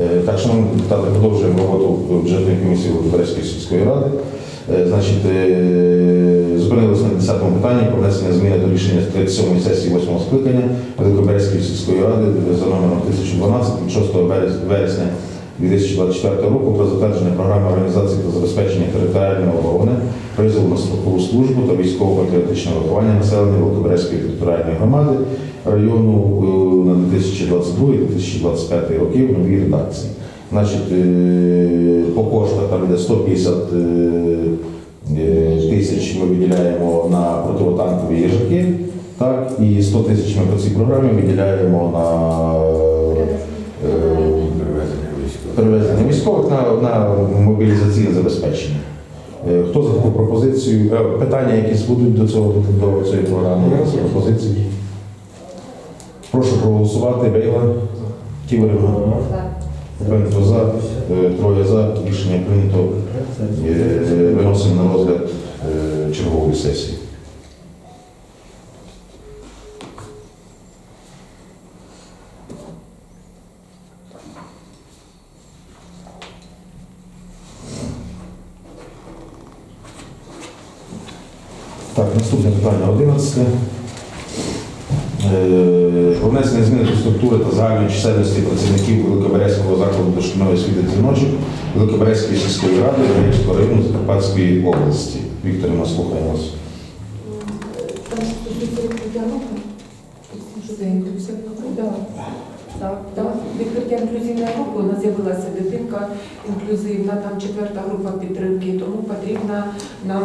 Е, Так, шановні депутати, продовжуємо роботу бюджетної комісії Володимирської сільської ради. Е, Значить, е, зупинилися на 10-му питанні про внесення зміни до рішення 37-ї сесії 8-го скликання Великоберезької сільської ради за номером 1012 від 6 вересня 2024 року про затвердження програми організації та забезпечення територіальної оборони, призову на строкову службу та військово-патріотичне виховання населення Великоберезької територіальної громади району е, на 2022-2025 роки в новій редакції. Значить, е, по коштах там йде 150 е, тисяч ми виділяємо на противотанкові їжаки, так, і 100 тисяч ми по цій програмі виділяємо на перевезення військових на, на мобілізаційне забезпечення. Е, Хто за таку пропозицію? Е, Питання якісь будуть до цього до цієї програми? Якісь пропозиції? Прошу проголосувати. Бейла, Ківерівна, Бенко за, е, троє за. Рішення прийнято. Виносимо на розгляд чергової сесії. Так, наступне питання 11. Е, внесення змін до структури та загальної чисельності працівників Великоберезького закладу дошкільної освіти дзвіночок Великоберезької сільської ради Верейського району Закарпатської області. Вікторівна, слухаємо вас. Відкриття року. Інклюзивної групи у нас з'явилася дитинка інклюзивна, там четверта група підтримки, тому потрібно нам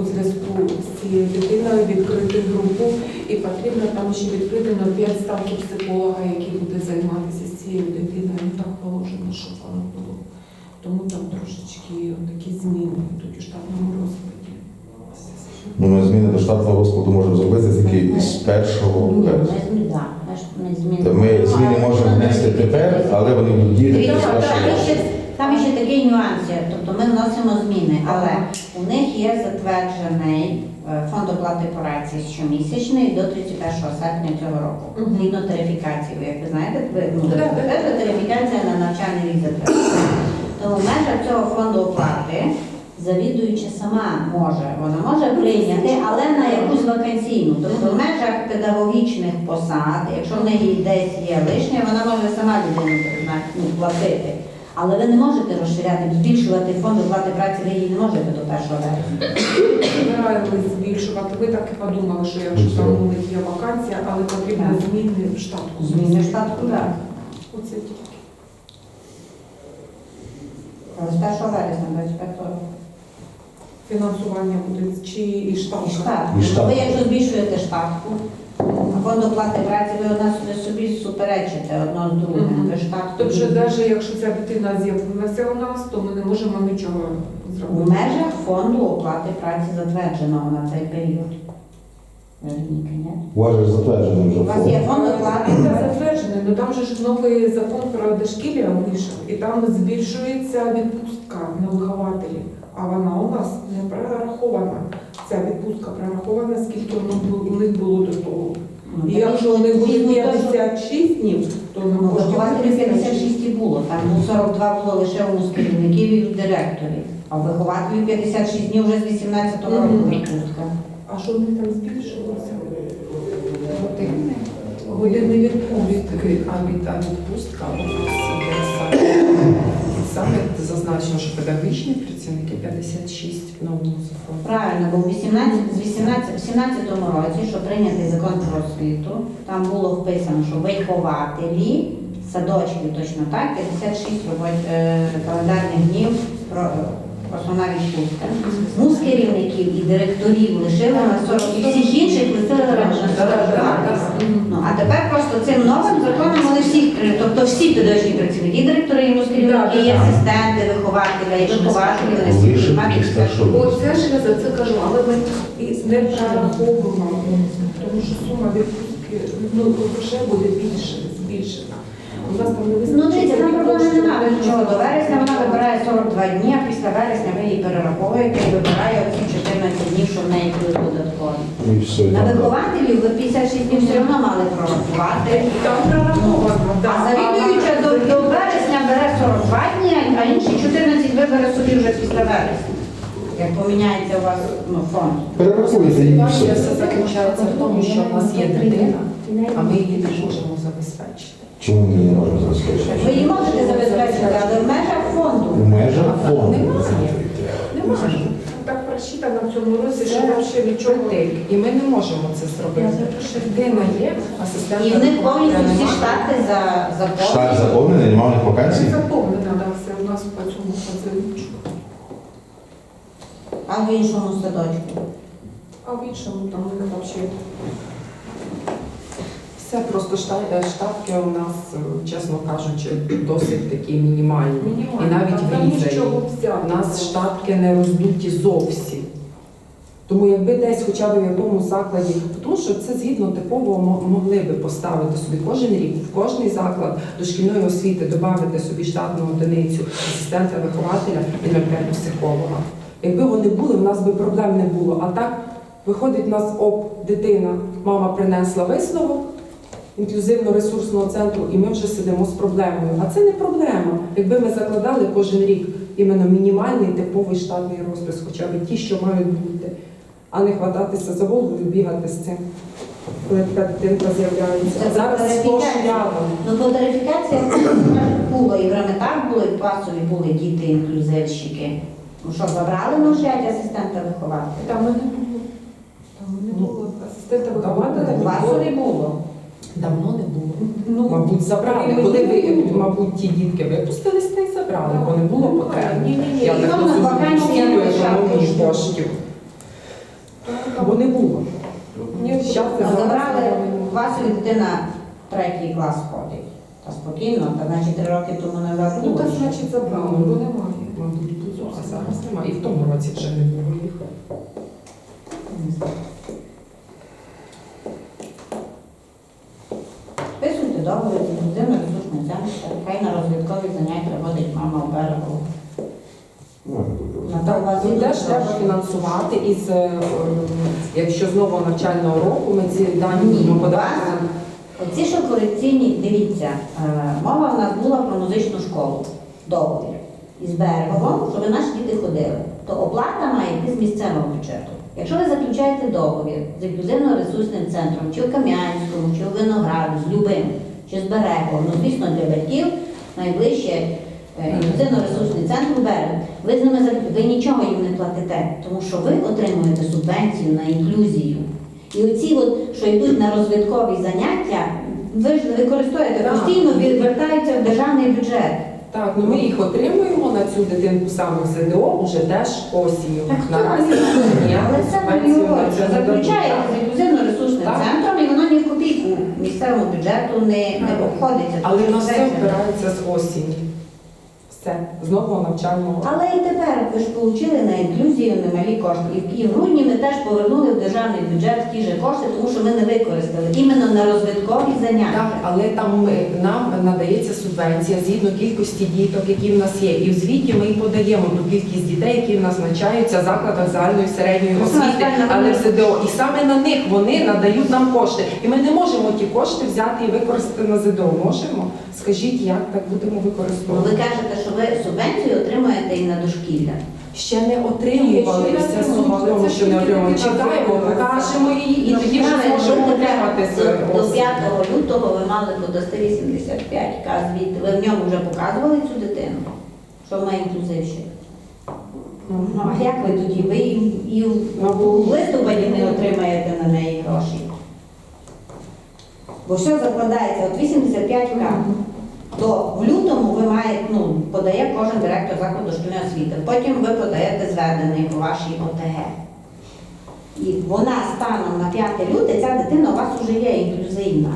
у зв'язку з цією дитиною відкрити групу і потрібно там ще відкрити на 5 ставків психолога, який буде займатися з цією дитиною. Так положено, щоб воно було. Тому там трошечки такі зміни йдуть у штатному розкладі. Ну, ми зміни до штатного розкладу можемо зробити тільки із першого Ні, березня. ми зміни, так, ми не зміни. Ми зміни можемо внести тепер, але вони будуть діяти з першого є ще- березня. Там ще такий нюанс, є. тобто ми вносимо зміни, але у них є затверджений е, фонд оплати праці щомісячний до 31 серпня цього року. Згідно тарифікації, ви як ви знаєте, ну, тарифікація на навчальний рік затверджена. Тому в межах цього фонду оплати завідуюча сама може, вона може прийняти, але на якусь вакансійну. Тобто в межах педагогічних посад, якщо в неї десь є лишнє, вона може сама людину ну, платити. Але ви не можете розширяти, збільшувати фонд оплати праці, ви її не можете до 1 вересня. Збираємось збільшувати. Ви так і подумали, що якщо там у них є вакансія, але потрібно Так. зміни в штатку. Зміни в штатку, так. Оце тільки. З 1 вересня 25. Фінансування буде чи і штатка? І штат. І штат. Ви якщо збільшуєте штатку, фонд оплати праці, ви одна собі, собі суперечите одно з другим. Мгм. Ви штатку. Тобто, навіть якщо ця дитина з'явилася у нас, то ми не можемо нічого У зробити. межах фонду оплати праці затвердженого на цей період. Вероніка, ні? У вас же затверджений вже У вас є фонд. фонд оплати праці. затверджений, але там же ж новий закон про дошкілля вийшов, і там збільшується відпустка на вихователів, а вона у нас не прорахована. Ця відпустка прорахована, скільки воно у них було до того. Ну, І так, якщо у них буде згідно вони були 56 днів, то ми Ну, можемо. вихователів 56 і було. Там ну, 42 було лише у керівників і у директорів. А у вихователів 56 днів вже з 18-го року Мгм. відпустка. А що в них там збільшилося? Години відпустки. А від а відпустка у нас іде саме, саме зазначено, що педагогічні працівники 56 в новому законі. Правильно, бо в 18, з 18, в 17 році, що прийнятий закон про освіту, там було вписано, що вихователі, садочків точно так, 56 робот- е, календарних днів про основна відпустка. Ну, керівників і директорів лишили на 40, і всіх інших лишили на 42. Ну, а тепер просто цим новим законом вони всіх, тобто всі педагогічні працівники, і директори, і керівники, і асистенти, вихователя, і вихователі, вони всі приймають після це. ж я за це кажу, але ми і не прораховуємо, тому що сума відпустки ну, грошей буде більше, збільшена. У нас там не Ну, дивіться, нам проблеми немає нічого. До вересня вона вибирає 42 дні, а після вересня ви її перераховуєте і вибирає оці 14 днів, що в неї будуть додаткові. І все, і На так. вихователів ви 56 днів все одно мали прорахувати. Там прораховано, А завідуюча до, до вересня бере вибере собі вже після вересня, як поміняється у вас ну, фонд. Перерахуйте її все. все заключається в тому, що в нас є дитина, а ми її не можемо забезпечити. Чому ми її можемо забезпечити? Ви її можете забезпечити, але в межах фонду. У межах фонду. Немає. Немає. Так просчитано в цьому році, що Це взагалі нічого. і ми не можемо це зробити. Дитина є, асистент. І в них повністю всі штати за Штат законом. заповнений, немає в них вакансій. заповнено, да, все у нас по цьому позивчу. А в іншому садочку. А в іншому там у них взагалі. Все просто е, штатки у нас, е, чесно кажучи, досить такі мінімальні. І навіть в взяти. У нас штатки не роздуті зовсім. Тому якби десь хоча б в якому закладі, тому що це згідно типового могли би поставити собі кожен рік, в кожний заклад дошкільної освіти додати собі штатну одиницю асистента вихователя і 0,5 психолога. Якби вони були, в нас би проблем не було. А так виходить в нас оп, дитина, мама принесла висновок інклюзивно-ресурсного центру, і ми вже сидимо з проблемою. А це не проблема. Якби ми закладали кожен рік іменно мінімальний типовий штатний розпис, хоча б ті, що мають бути, а не хвататися за голову і бігати з цим. Коли така дитинка з'являється. Це Зараз. Ну, бо верифікація було, і в Реметах було, і в класові були діти інклюзивщики. Ну що, забрали навчать асистента вихователя? Там мене було. Там мене Ну, було. Асистента вихователя. класові було. Давно не було. Ну, Мабуть, забрали. ми Коли ви, мабуть, ті дітки випустились, та й забрали, бо не було потреби. Ні, ні, ні. Я І так розумію, не економії коштів. Бо не було. Ні, Щас Ну, Забрали забрали. в класові дитина третій клас ходить. Та спокійно, та значить три роки тому не Ну, вернули. так значить забрали, бо немає. Мабуть, було, а зараз немає. І в тому році вже не було їх. Писуйте договір з інклюзивно ресурсний центр, хай на розвиткові заняття водить мама у берегу. На то у вас Тут ідуть теж треба фінансувати із, е, якщо з нового навчального року ми ці дані Ні, будемо у Оці що корекційні, дивіться, е, мова в нас була про музичну школу, договір. Із береговом, щоб наші діти ходили, то оплата має йти з місцевого бюджету. Якщо ви заключаєте договір з інклюзивно-ресурсним центром, чи в Кам'янському, чи в Винограду, з любим, чи з берегом, ну звісно для батьків найближче інклюзивно-ресурсний центр берег, ви з ними ви нічого їм не платите, тому що ви отримуєте субвенцію на інклюзію. І оці, от, що йдуть на розвиткові заняття, ви ж не використовуєте, постійно вертаються в державний бюджет. Так, ну ми їх отримуємо на цю дитинку саме в ЗДО вже теж осінню. Так Наразі Але це заключаєте з інклюзивно-ресурсним центром, місцевому бюджету не, не обходиться. Але Тому на все це- впирається з осені. Все, з нового навчального року. Але і тепер ви ж отримали на інклюзію немалі кошти. І, в грудні ми теж повернули в державний бюджет ті ж кошти, тому що ми не використали іменно на розвиткові заняття. Так, але там ми, нам надається субвенція згідно кількості діток, які в нас є. І в звіті ми подаємо ту кількість дітей, які в нас навчаються в закладах загальної середньої освіти, але в ЗДО. І саме на них вони надають нам кошти. І ми не можемо ті кошти взяти і використати на ЗДО. Можемо? Скажіть, як так будемо Ну, ви використовувати? кажете, що ви субвенцію отримуєте і на дошкілля. Ще не отримували вся сума тому, Це що не отримали. Чекаємо, покажемо її, і Ну, тоді вже зможемо отримати до, до 5 лютого ви мали подасти 85 к звіт. Ви в ньому вже показували цю дитину, що вона інклюзивщик. Ну, а як ви тоді? Ви і, в листопаді не отримаєте на неї гроші. Бо все закладається от 85 к то в лютому ви маєте, ну, подає кожен директор закладу шкільної освіти. Потім ви подаєте звернення по вашій ОТГ. І вона станом на 5 люте, ця дитина у вас вже є інклюзивна.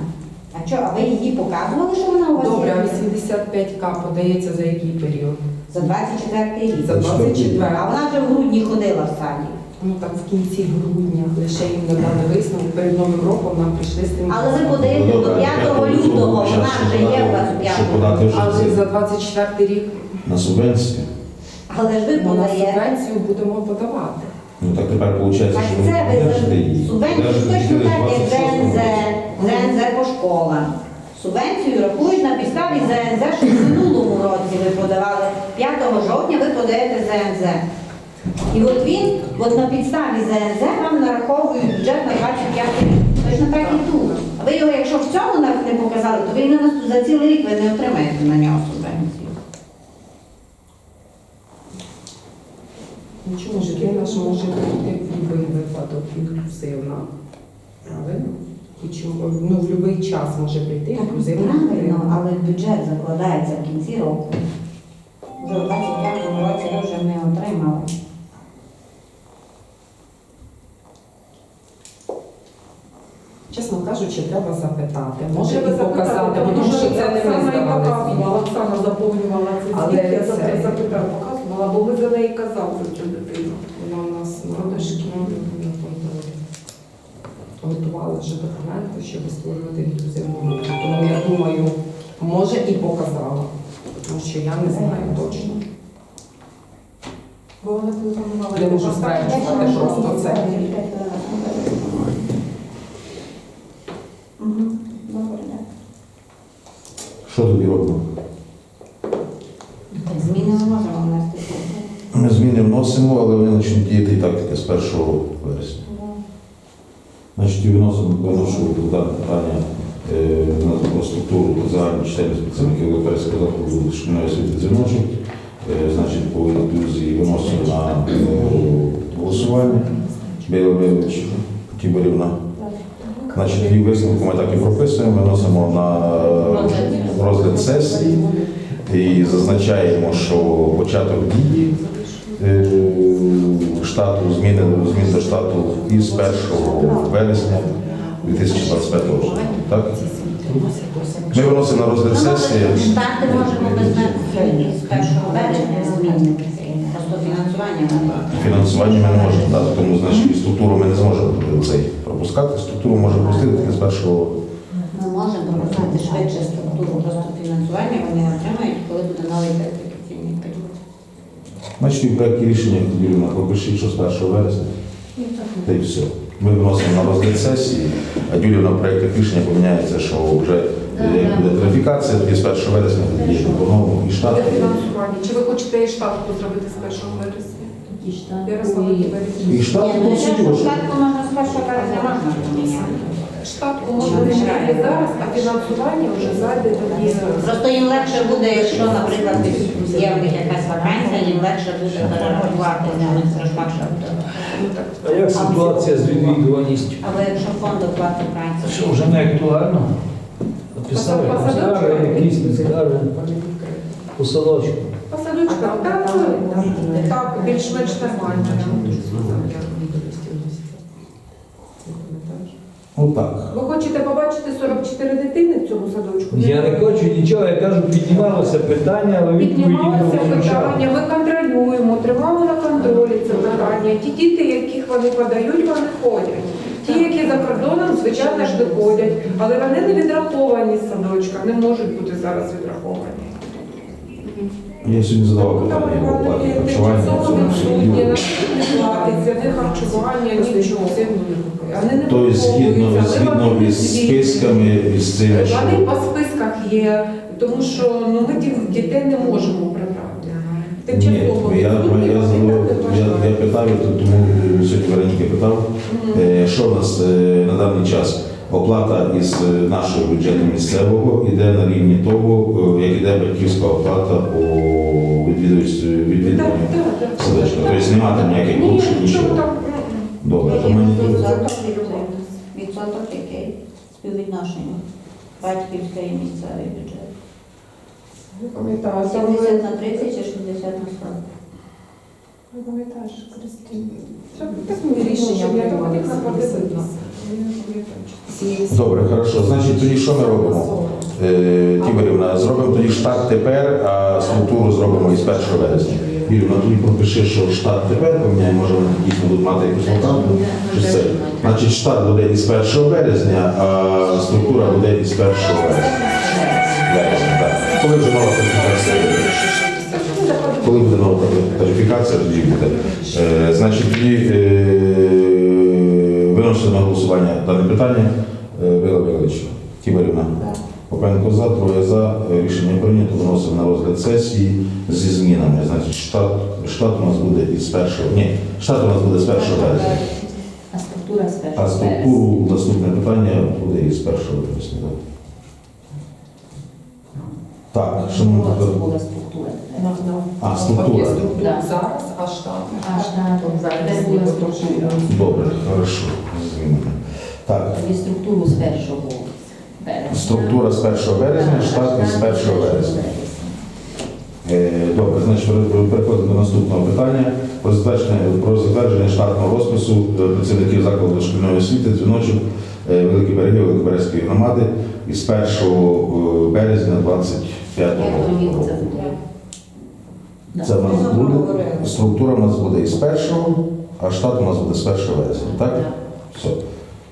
А що, а ви її показували, що вона у вас Добре, є? а 85к подається за який період? За 24 рік. За 24. А вона вже в грудні ходила в саді. Ну так в кінці грудня лише їм надали висновок перед новим роком нам прийшли з тим. Але ви подаєте до 5 лютого, вона вже є у вас у 5 подати Але за 24 рік на субвенцію. Але ж ви ну, на подаєте. субвенцію будемо подавати. Ну так тепер виходить, Так що це ви держите її. субвенцію Держите точно так, як 26 ЗНЗ, ЗНЗ по школам. Субвенцію рахують на підставі ЗНЗ, що в минулому році ви подавали 5 жовтня ви подаєте ЗНЗ. І от він, от на підставі ЗНЗ вам нараховують бюджет на 25 рік. Точно так і тут. А ви його, якщо в цьому не показали, то ви на за цілий рік ви не отримаєте на нього субвенцію. Ну чому ж він наш може бути в будь-який випадок інклюзивна? Правильно? І чому ну, в будь-який час може прийти інклюзивна Правильно, але бюджет закладається в кінці року. Вже в 25-му році ви вже не отримали. Чесно кажучи, треба запитати. Може Треба і показати, запитати, тому що це не ми показувала. Оксана заповнювала цей Але звіт, я це- запитала, показувала, бо ви за неї казали за цю дитину. Вона у нас на дошкільному. Готували вже документи, щоб створювати інклюзивну групу. Тому я думаю, може і показала, тому що я не знаю точно. Бо вона телефонувала. Я можу стверджувати просто це. Мгм. Добре, так. Що тоді робимо? Так, Зміни ми можемо внести. Ми зміни вносимо, але вони почнуть діяти і так тільки з 1 вересня. Значить, і виносимо, виношу дане питання е, на про структуру чисельність працівників Лоперського закладу шкільної освіти дзвіночок. Е, Значить, по інклюзії виносимо на е, голосування. Білович Тіборівна. Значить, її висновку ми так і прописуємо, виносимо на е, розгляд сесії і зазначаємо, що початок дії штату, зміни, змін до штату із 1 вересня 2025 року. Так? Ми виносимо на розгляд сесії. Штати можемо без мене з 1 березня змінити. Просто фінансування немає. Фінансування ми не можемо дати, тому значить і структуру ми не зможемо цей пропускати. Структуру можемо пустити тільки з першого. Ми можемо прописати швидше структуру просто фінансування, вони отримають, коли буде новий кваліфікаційний період. Значить, і в проєкті рішення Юріна пропишіть, що з 1 вересня. Та й все. Ми виносимо на розгляд сесії, а Юлія на проєктах рішення поміняється, що вже е, буде тарифікація, тоді з 1 вересня тоді є по-новому і штат. Буде фінансування. Чи ви хочете і штатку зробити з 1 вересня? І штат Ні, по суті ще штатку можна з 1 березня поміняти. Штатку зараз, а фінансування вже зайде тоді. Просто їм легше буде, якщо, наприклад, є в них якась вакансія, їм легше буде перерахувати трошки буде. Ну. А як ситуація з відвідуваністю? Але якщо фонд оплати праці, Що вже не актуально? Написали скарги, якісь не скарги по садочку. По садочкам, так, так, більш-менш нормально. Ну так. Ви хочете побачити 44 дитини в цьому садочку? Я не хочу нічого, я кажу, піднімалося питання, але відповіді Піднімалося питання, ми контролюємо, тримали на контролі це питання. Ті діти, яких вони подають, вони ходять. Ті, які за кордоном, звичайно ж доходять, але вони не відраховані з садочка, не можуть бути зараз відраховані. Я сьогодні задавав питання по вони оплаті харчування. тимчасово відсутні, не платиться, не харчування, нічого. Вони не Тобто згідно, враховуються, але згідно вони із списками, із цим, що Вони по списках є, тому що ну, ми ді- дітей не можемо прибрати. Ні, Тимчасово я, я, я, задав- я, я питав, і тому сьогодні Вероніки питав, е, що в нас е, на даний час оплата із е, нашого бюджету місцевого іде на рівні того, е, як іде батьківська оплата по відвідуванню так. садочка. Тобто немає там ніяких Ні, порушень, нічого нічого. там. Добре, то Який мені відсоток відсоток? Відсоток який? Співвідношення. Батьківський і місцевий бюджет. Не пам'ятаю, там 70 на 30 чи 60 на 40? не пам'ятаєш, Кристина. Це Так ми рішення я там приймали, хотіла подивитися. Я не пам'ятаю, чи Добре, хорошо. Значить, тоді що ми робимо? Е, Тіборівна, зробимо тоді штат тепер, а структуру зробимо із 1 вересня. Юрівна, тоді пропиши, що штат тепер поміняємо, може вони дійсно будуть мати якусь це? Значить, штат буде із 1 березня, а структура буде із 1 вересня. Вересня. Коли вже нова тарифікація? Коли буде нова тарифікація, тоді буде. Е, значить, тоді е, виносимо на голосування дане питання. Е, Вила Вилович, Тіборівна, Пенко за, троє за. Е, Рішення прийнято. Виносимо на розгляд сесії зі змінами. Значить, штат, штат у нас буде із першого. Ні, штат у нас буде з першого березня. А структура з А структуру наступне питання буде із першого вересня. так. Так, шановні була структура. На, на, А, структура. Зараз, а штат. Була структура. Добре, хорошо. Змінимо. Так, Тобі структуру з першого березня. структура з 1 березня, штат із 1 першого вересня. Е, Добре, значить переходимо до наступного питання про затвердження, про затвердження штатного розпису е, працівників закладу дошкільної освіти, дзвіночок е, Великі Береги, Великоберезької громади із 1 березня 25 Як року. це? В нас буде, структура у нас буде із 1, а штат у нас буде з 1 вересня, так? Все.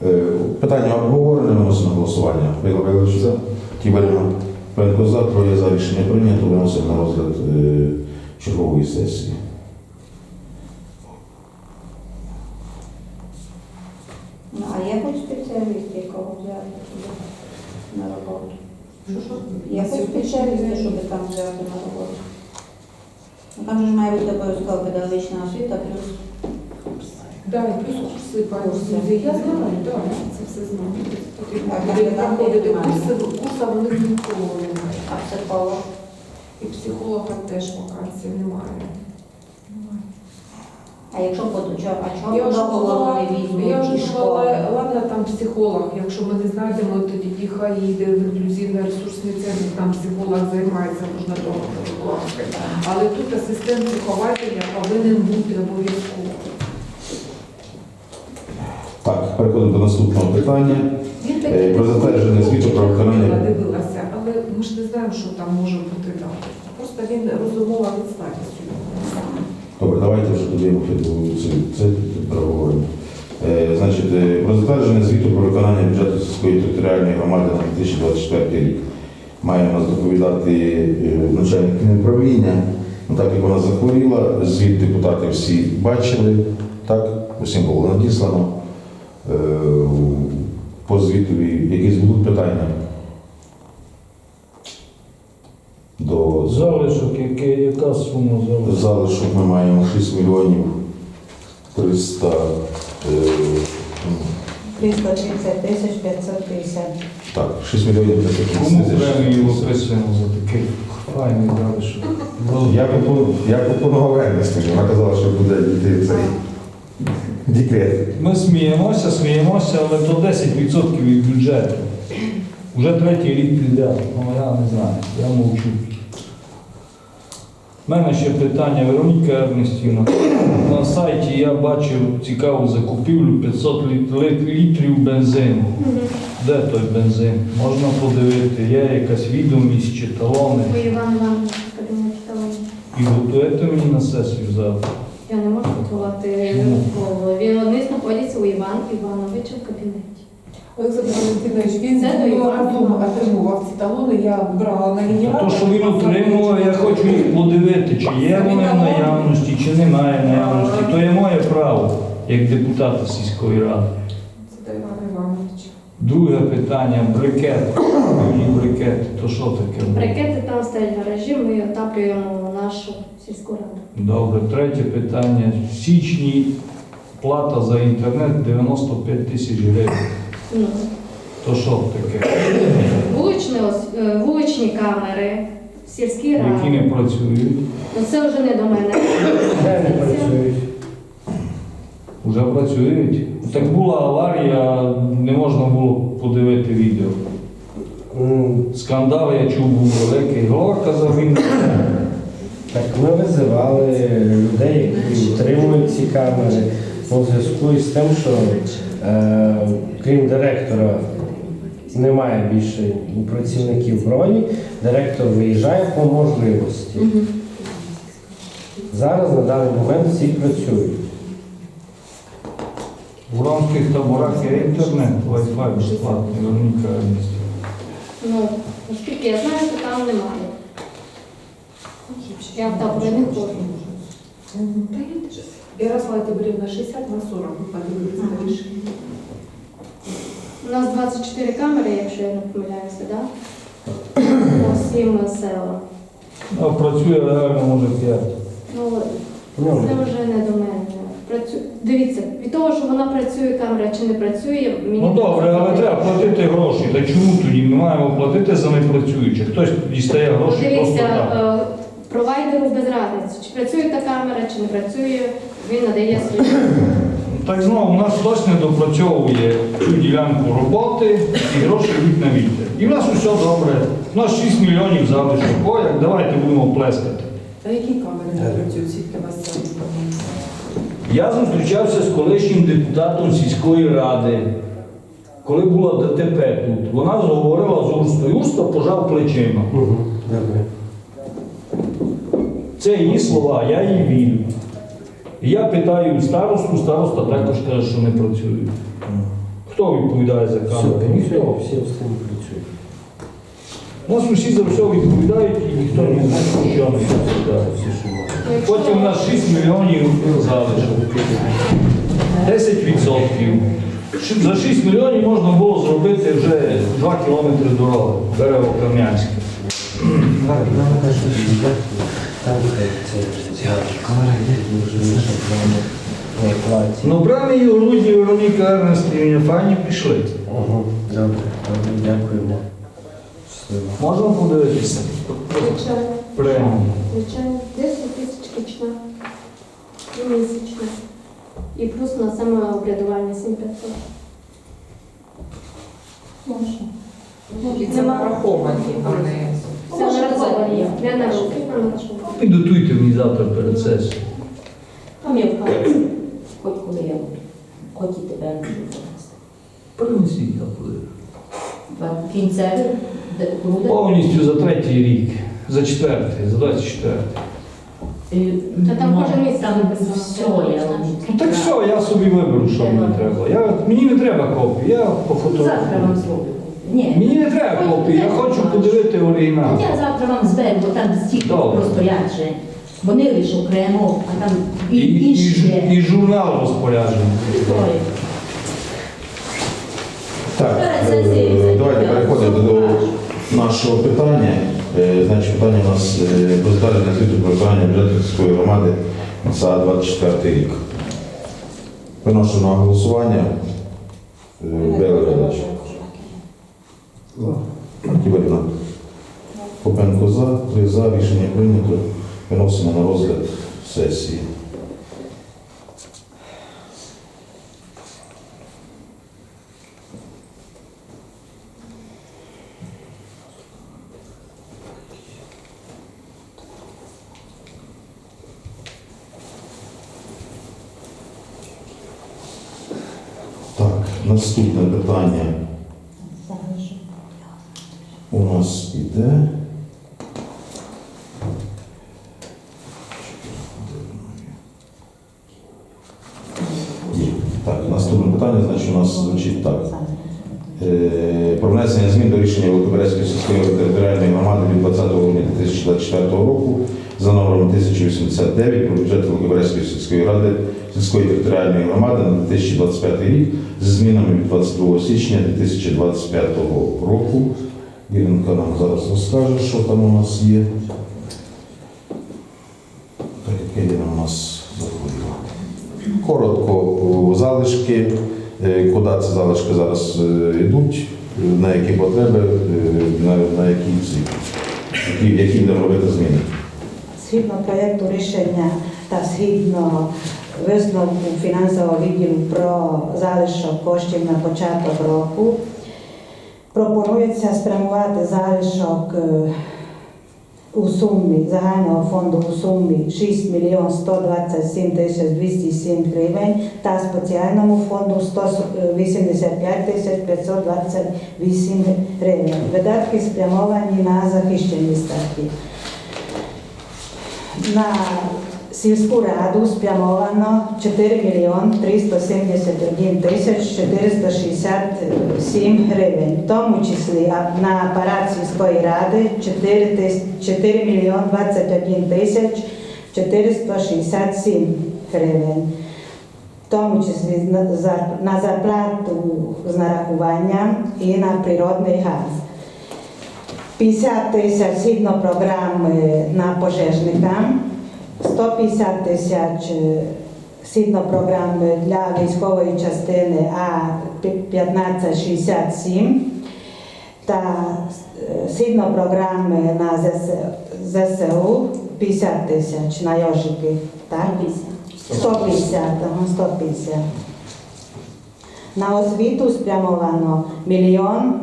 Е, Питання обговорене, виносимо на голосування. Михайло Михайлович за. Тіберіна. Пенко за, троє за рішення прийнято, виносимо на розгляд е, чергової сесії. Ну, а є хоч спеціаліст, якого взяти на роботу? Є хоч спеціаліст, щоб там взяти на роботу? Ну, Там же має бути обов'язково педагогічна освіта, плюс Да, і плюс курси пані. Я знаю, так, це все знаю. Потрібно проходити немає. курси, курса вони нікого немає. а психолог. І психолога теж вакансій немає. А якщо по чо- а чого Я вже думала, не візьмуть я вже із ладно, там психолог, якщо ми не знайдемо, тоді хай йде в інклюзивно-ресурсний центр, там психолог займається, можна того покласти. Але тут асистент вихователя повинен бути обов'язково. Так, переходимо до наступного питання. Він Е, такий про затвердження звіту про виконання. Дивилася, але ми ж не знаємо, що там може бути там. Просто він розумова відстатність. у. Добре, давайте вже тоді це, це проговоримо. Е, Значить, е, про затвердження звіту про виконання бюджету сільської територіальної громади на 2024 рік має у нас доповідати е, начальник управління. Ну, так як вона захворіла, звіт депутати всі бачили, так, усім було надіслано. Е, По звітові якісь будуть питання? До Залишок, яке, яка сума залишок? Залишок ми маємо 6 мільйонів 300. е, ну, 330 тисяч 550. Так, 6 мільйонів 330 Кому тисяч. премію виписуємо за такий файний залишок? Я пропонував, я пропонував вона казала, що буде йти цей декрет. Ми сміємося, сміємося, але то 10% від бюджету. Уже третій рік підряд. Ну я не знаю, я мовчу. У мене ще питання Вероніка Ернестівна. На сайті я бачив цікаву закупівлю 500 літ- лит- літрів бензину. Де той бензин? Можна подивити, є якась відомість чи талони. І готуєте мені на сесію завтра. Я не можу готувати. Він вони знаходяться у Іван Івановича в кабінеті. Олександр Валентинович, він Це той отримував ці талони, я брала на генератор. То, що він отримував, я хочу їх подивити, чи є вони в наявності, чи немає наявності. То є моє право, як депутата сільської ради. Це Іван Іванович. Друге питання брикет. Брикети. То що таке? Брикети там стоять в гаражі, ми отаплюємо нашу сільську раду. Добре. Третє питання. В січні плата за інтернет 95 тисяч гривень. Ну, То що таке? вуличні, ос- е, вуличні камери, сільські Які ради. не працюють? Ну це вже не до мене. Де не працюють? Уже працюють. Так була аварія, не можна було подивити відео. Скандал я чув був великий. Голова казав він. Так, ми визивали людей, які утримують ці камери у зв'язку із тим, що е, крім директора немає більше працівників броні, директор виїжджає по можливості. Зараз на даний момент всі працюють. В ромських таборах є інтернет, Wi-Fi безплатний, Ернестівна. Ну, наскільки я знаю, то там немає. Я в не ходжу. Та є теж. Ярослава Тиборівна 60 на 40, ви подивилися на рішення. У нас 24 камери, якщо я не помиляюся, так? по всім селам. А працює реально може 5. Ну, Ну, це вже не до мене. Працю... Дивіться, від того, що вона працює, камера чи не працює, мені Ну добре, але треба платити гроші. Та чому тоді ми маємо платити за непрацюючих? Хтось дістає гроші просто Дивіться, так. е, провайдеру без разниці, чи працює та камера, чи не працює, він надає свої. Так знову, у нас хтось не допрацьовує цю ділянку роботи і гроші йдуть на вітер. І в нас усе добре. У нас 6 мільйонів залишок. О, як давайте будемо плескати. А які камери не працюють? У вас інформація? Я зустрічався з колишнім депутатом сільської ради, коли було ДТП тут. Вона говорила з Урстою. Урста пожав плечима. Угу. Добре. Це її слова, я їй вірю. І я питаю старосту, староста також каже, що не працюють. Хто відповідає за камеру? Ніхто. всі останні працюють. Нас усі за все відповідають і ніхто ні за що не відповідає. Потім у нас 6 мільйонів залишок. 10%. За 6 мільйонів можна було зробити вже 2 кілометри дороги Берево-Кам'янське. Там це камера йде, не платі. Ну, правильно, і грудні Вероніка Ернестівня файні пішли. Угу. Добре, добре, дякуємо. Можна подивитися? Звичайно, Премію. звичайно, 10 тисяч річна і місячна. І плюс на самообрядування 7500. Можна. І це враховані, а не Це нараховані, не на руки, а. Підготуйте мені завтра перед сесією. Там є в хаті, хоч куди я хоч і тебе не. Принесіть, я подивлюсь. Кінцеві. Повністю за третій рік, за четвертий, за 24. Та там ну, кожен місяць все є. Ну так все, я собі виберу, що мені треба. Я, мені не треба копії, я Завтра вам зроблю. Ні. Мені не треба копії, я хочу подивити оригінал. Я завтра вам зберу, бо там стільки Добре. розпоряджень. же. Вони лише окремо, а там і, І, і, інші ж- є. і журнал розпоряджений. Історії. Так, е, давайте переходимо до нашого питання. Е, Значить, питання у нас е, про затвердження звіту про виконання бюджету сільської громади за 24 рік. Виношу на голосування. Е. Кіберна. Попенко за, три за, рішення прийнято. Виносимо на розгляд сесії. Так, наступне питання у нас Так, наступне питання, значить, у нас звучить так. Е, Про внесення змін до рішення Великобрезької сільської територіальної громади від 20 грудня 2024 року за номером 1089 про бюджет Великобрезької сільської ради сільської територіальної громади на 2025 рік з змінами від 22 січня 2025 року. Іринка нам зараз розкаже, що там у нас є. Ірина у нас захворіла. Коротко, залишки, е, куди ці залишки зараз е, йдуть, е, на які потреби, е, на, на які ці, які, будемо робити зміни. Згідно проєкту рішення та згідно висновку фінансового відділу про залишок коштів на початок року, пропонується спрямувати залишок е, у сумі загального фонду у сумі 6 мільйон 127 тисяч 207 гривень та спеціальному фонду 185 тисяч 528 гривень. Видатки спрямовані на захищені статті. На сільську раду спрямовано 4 мільйон 371 тисяч 467 гривень, в тому числі на апарат сільської ради 4, тис- 4 мільйон 21 тисяч 467 гривень, в тому числі на зар- на зарплату з нарахуванням і на природний газ. 50 тисяч згідно програми на пожежникам, 150 тисяч е, згідно програми для військової частини А1567 та е, згідно програми на ЗСУ 50 тисяч на йожики. Так? 150, 150. На освіту спрямовано мільйон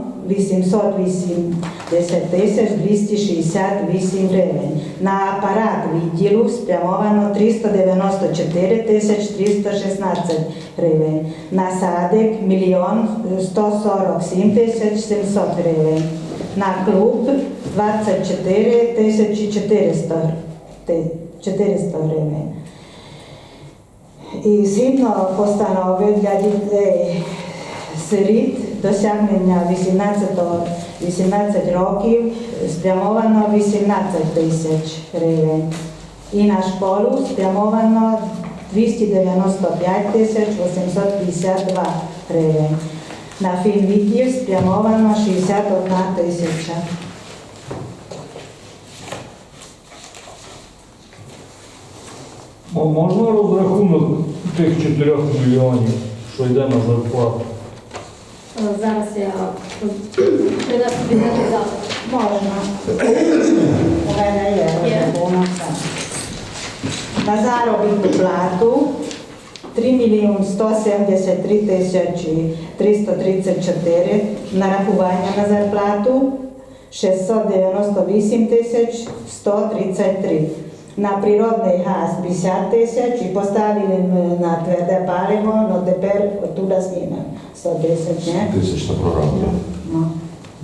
880 тисяч 268 гривень. На апарат відділу спрямовано 394 тисяч 316 гривень. На садик мільйон 147 тисяч 700 гривень. На клуб 24 тисячі 400 ти- 400 гривень. І згідно постанови для дітей сиріт досягнення 18, 18 років спрямовано 18 тисяч гривень. І на школу спрямовано 295 тисяч 852 гривень. На фінвідділ спрямовано 61 тисяча. Можна розрахунок тих 4 мільйонів, що йде на зарплату? Е, Зараз я принесу бюджетний запит. Можна. У мене є Є. рахунок, так. На заробітну плату 3 мільйони 173 тисячі 334 нарахування на зарплату 698 тисяч 133. На природний газ 50 тисяч і поставили ми на тверде паливо, але тепер оттуда знімемо 110, не? Тисячна програма. Ну.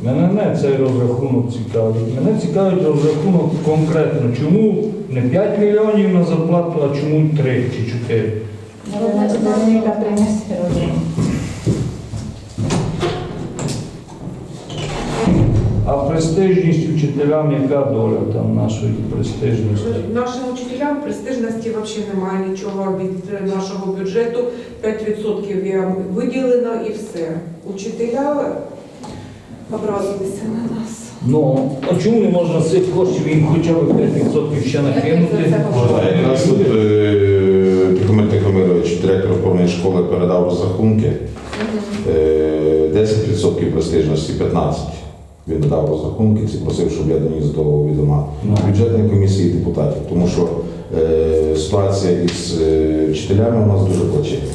Мене не цей розрахунок цікавить. Мене цікавить розрахунок конкретно. Чому не 5 мільйонів на зарплату, а чому 3 чи 4? Вероніка принесе розум. А престижність учителям, яка доля там нашої престижності? Нашим учителям престижності взагалі немає нічого від е, нашого бюджету. 5% я виділено і все. Учителя образилися на нас. Ну, а чому не можна з цих коштів їм хоча б 5% ще накинути? Якраз тут е, Тихомир Тихомирович, директор опорної школи, передав розрахунки. Е, 10% престижності, 15%. Він додав розрахунки, ці просив, щоб я доніс до відома Ну. бюджетної комісії депутатів, тому що е, ситуація із е, вчителями у нас дуже плачевна.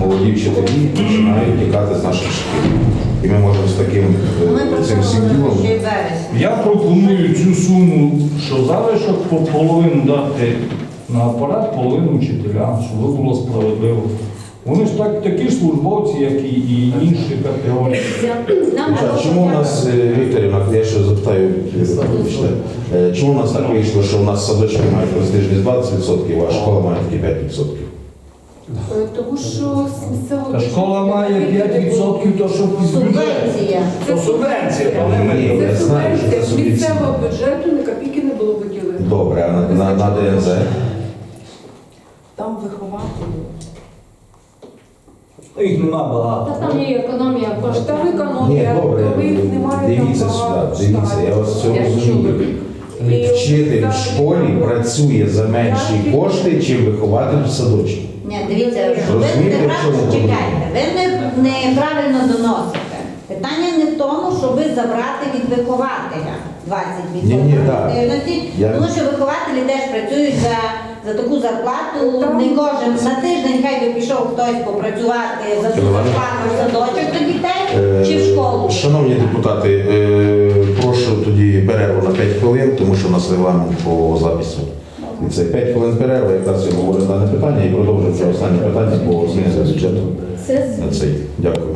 Молоді вчителі починають тікати з наших шкіл. І ми можемо з таким е, цим всім ділом. Я пропоную цю суму, що залишок по половину дати на апарат, половину вчителям, щоб було справедливо. Вони ж так, такі ж службовці, як і, і інші категорії. Нам чому у нас, е, Вікторівна, я ще запитаю, вибачте, е, чому у нас так вийшло, що у нас садочки мають престижність 20%, а школа має тільки 5%? Е, Тому що Та школа має 5%, то що із бюджету. Субвенція. То субвенція, то не Ні, я Це знаю, що це субвенція з субвенція. місцевого бюджету ні копійки не було виділено. Добре, а на, на, на ДНЗ? Там вихователі. Їх нема багато. Та там є економія коштів. Там Ні, добре, коли їх немає дивіться там багато сюди, дивіться, я вас цього Я розумію. І Вчитель в школі працює за менші кошти, чим вихователь в садочку. Ні, дивіться, ви Розумієте, не в чому правильно проблема? чекайте. Ви не, неправильно доносите. Питання не в тому, щоб забрати від вихователя 20% Ні-ні, так. активності, Я- тому що вихователі теж працюють за, за таку зарплату. Не кожен на тиждень хай би пішов хтось попрацювати за ту зарплату в садочок до дітей чи в Е, школу. Шановні депутати, е, прошу тоді перерву на 5 хвилин, тому що у нас регламент по запису. І це 5 хвилин перерви, якраз я говорю дане питання і продовжуємо це останнє питання по зміні бюджету Це з на. Дякую.